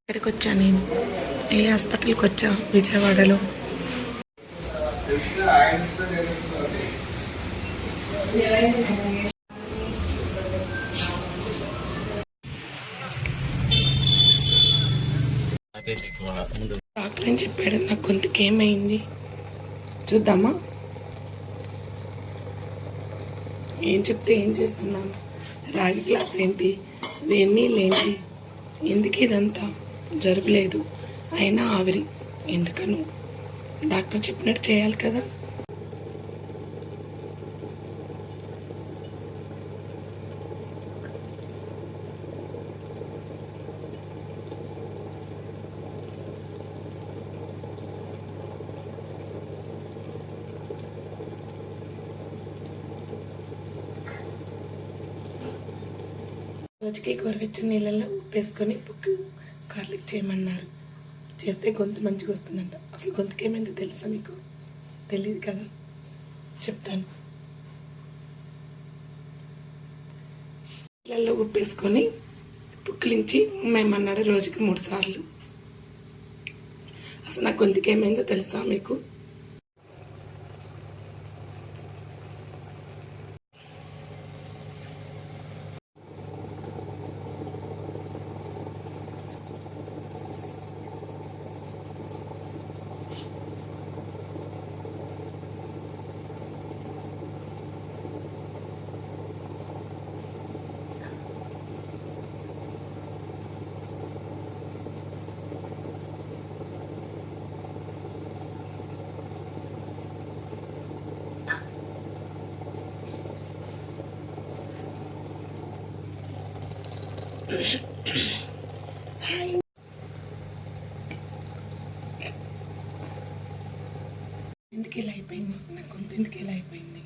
ఇక్కడికి వచ్చా నేను. ఏ హాస్పిటల్కి వచ్చా విజయవాడలో. డాక్టర్ ఏం చెప్పాడు నా గొంతుకి ఏమైంది? చూద్దామా? ఏం చెప్తే ఏం చేస్తున్నాను? రాగి గ్లాస్ ఏంటి? వేడి నీళ్ళు ఏంటి ఎందుకు ఇదంతా? జరపలేదు. అయినా ఆవిరి. ఎందుకను? డాక్టర్ చెప్పినట్టు చేయాలి కదా. రోజుకి గోరువెచ్చని నీళ్ళల్లో ఉప్పేసుకొని పుక్కు కార్లిక్ చేయమన్నారు. చేస్తే గొంతు మంచిగా వస్తుందంట. అసలు గొంతుకి ఏమైందో తెలుసా మీకు? తెలియదు కదా. చెప్తాను. ఇళ్ళల్లో ఉప్పేసుకొని పుక్కిలించి మేమన్నాడు రోజుకి మూడు సార్లు. అసలు నా గొంతుకి ఏమైందో తెలుసా మీకు? ఎందుకు ఇలా అయిపోయింది? నా గొంతు ఎందుకు ఇలా అయిపోయింది?